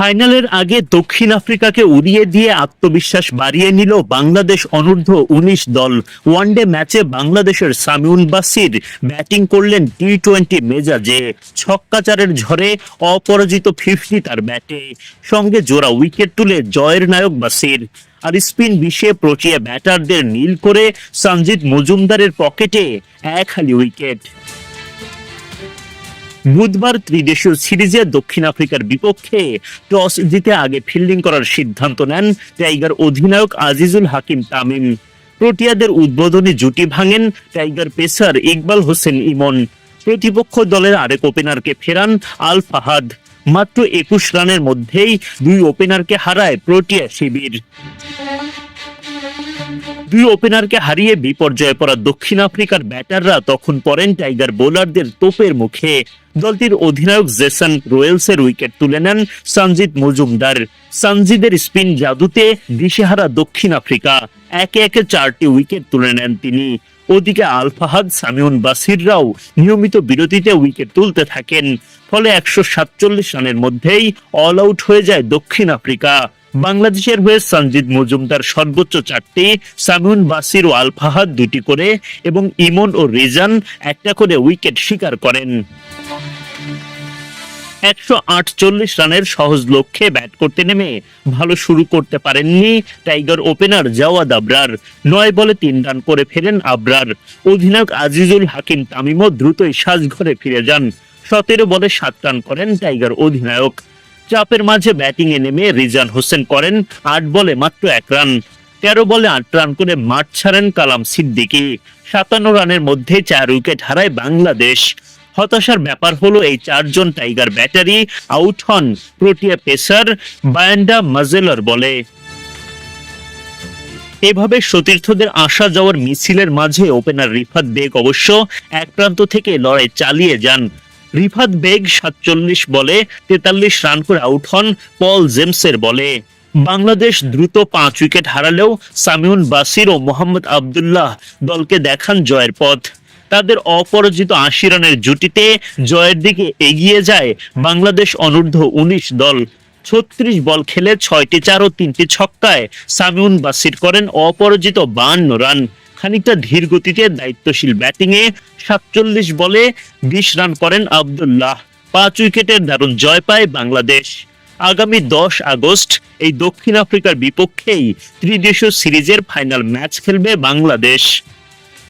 ফাইনালের আগে দক্ষিণ আফ্রিকাকে উড়িয়ে দিয়ে আত্মবিশ্বাস বাড়িয়ে নিল বাংলাদেশ অনূর্ধ্ব উনিশ দল। ওয়ানডে ম্যাচে বাংলাদেশের সামিউন বাসির ব্যাটিং করলেন টি টোয়েন্টি মেজাজে ছক্কাচারের ঝড়ে অপরাজিত ফিফটি তার ব্যাটে। সঙ্গে জোড়া উইকেট তুলে জয়ের নায়ক বাসির। আর স্পিন বিষে প্রচিয়ে ব্যাটারদের নীল করে সঞ্জিত মজুমদারের পকেটে এক হালি উইকেট। বুধবার ত্রিদেশীয় সিরিজে দক্ষিণ আফ্রিকার বিপক্ষে টস জিতে আগে ফিল্ডিং করার সিদ্ধান্ত নেন টাইগার অধিনায়ক আজিজুল হাকিম তামিম। প্রোটিয়াদের উদ্বোধনী জুটি ভাঙেন টাইগার পেসার ইকবাল হোসেন ইমন। প্রতিপক্ষ দলের আরেক ওপেনারকে ফেরান আল ফাহাদ। মাত্র একুশ রানের মধ্যেই দুই ওপেনারকে হারায় প্রোটিয়া শিবির। দুই ওপেনারকে হারিয়ে বিপর্যয়ে পড়া দক্ষিণ আফ্রিকার ব্যাটাররা তখন পড়েন টাইগার বোলারদের তোপের মুখে। দলটির অধিনায়ক জেসন রয়েলসের উইকেট তুলে নেন সঞ্জিত মজুমদার। সঞ্জিদের স্পিন জাদুতে দিশেহারা দক্ষিণ আফ্রিকা একে একে চারটি উইকেট তুলে নেন তিনি। ওদিকে আলফাহাদ সামিউন বাসিররাও নিয়মিত বিরতিতে উইকেট তুলতে থাকেন। ফলে একশো সাতচল্লিশ রানের মধ্যেই অল আউট হয়ে যায় দক্ষিণ আফ্রিকা। বাংলাদেশের হয়ে সঞ্জিত মজুমদার সর্বোচ্চ চারটি, সামিউন বাসির ও আলফাহাদ দুটি করে এবং ইমন ও রিজান একটা করে উইকেট শিকার করেন। একশো আটচল্লিশ রানের সহজ লক্ষ্যে ব্যাট করতে নেমে ভালো শুরু করতে পারেননি টাইগার ওপেনার জাওয়াদ আবরার। নয় বলে তিন রান করে ফেরেন আবরার। অধিনায়ক আজিজুল হাকিম তামিমও দ্রুতই সাজঘরে ফিরে যান। সতেরো বলে সাত রান করেন টাইগার অধিনায়ক। চাপের মাঝে ব্যাটিং এ নেমে রিজান হোসেন করেন, আট বলে মাত্র এক রান। তেরো বলে আট রান করে মাঠ ছাড়েন কালাম সিদ্দিকী। সাতান্ন রানের মধ্যে চার উইকেট হারায় বাংলাদেশ। হতাশার ব্যাপার হলো এই চারজন টাইগার ব্যাটারি আউট হন প্রোটিয়া পেসার বায়ান্ডা মাজেলার বলে। এভাবে সতীর্থদের আসা যাওয়ার মিছিলের মাঝে ওপেনার রিফাত বেগ অবশ্য এক প্রান্ত থেকে লড়াই চালিয়ে যান। রিফাত বেগ সাতচল্লিশ বলে, তেতাল্লিশ রান করে আউট হন পল জেমসের বলে। বাংলাদেশ দ্রুত পাঁচ উইকেট হারালেও সামিউন বাসির ও মোহাম্মদ আবদুল্লাহ দলকে দেখান জয়ের পথ। তাদের অপরাজিত আশি রানের জুটিতে জয়ের দিকে এগিয়ে যায় বাংলাদেশ অনূর্ধ্ব উনিশ দল। ছত্রিশ বল খেলে ছয়টি চার ও তিনটি ছক্কায় সামিউন বাসির করেন অপরাজিত বান্ন রান। খানিকটা ধীর গতিতে দায়িত্বশীল ব্যাটিংয়ে সাতচল্লিশ বলে বিশ রান করেন আবদুল্লাহ। পাঁচ উইকেটের দারুণ জয় পায় বাংলাদেশ। আগামী দশ আগস্ট এই দক্ষিণ আফ্রিকার বিপক্ষেই ত্রিদেশীয় সিরিজের ফাইনাল ম্যাচ খেলবে বাংলাদেশ।